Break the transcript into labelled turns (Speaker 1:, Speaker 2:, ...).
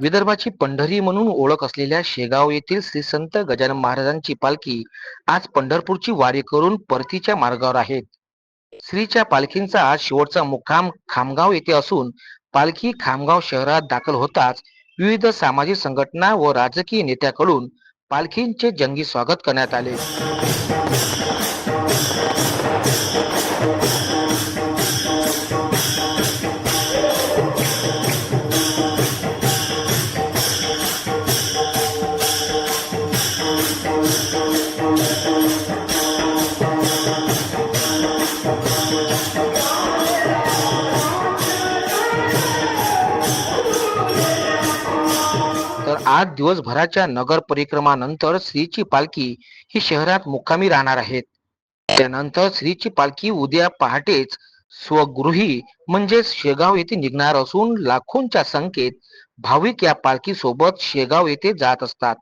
Speaker 1: विदर्भाची पंढरी म्हणून ओळख असलेल्या शेगाव येथील श्री संत गजानन महाराजांची पालखी आज पंढरपूरची वारी करून परतीच्या मार्गावर आहेत श्रीच्या पालखींचा आज शेवटचा मुक्काम खामगाव येथे असून पालखी खामगाव शहरात दाखल होताच विविध सामाजिक संघटना व राजकीय नेत्याकडून पालखींचे जंगी स्वागत करण्यात आले. आठ आज दिवसभराच्या नगर परिक्रमानंतर श्रीची पालखी ही शहरात मुक्कामी राहणार आहेत त्यानंतर श्रीची पालखी उद्या पहाटेच स्वगृही म्हणजेच शेगाव येथे निघणार असून लाखोंच्या संख्येत भाविक या पालखी सोबत शेगाव येथे जात असतात.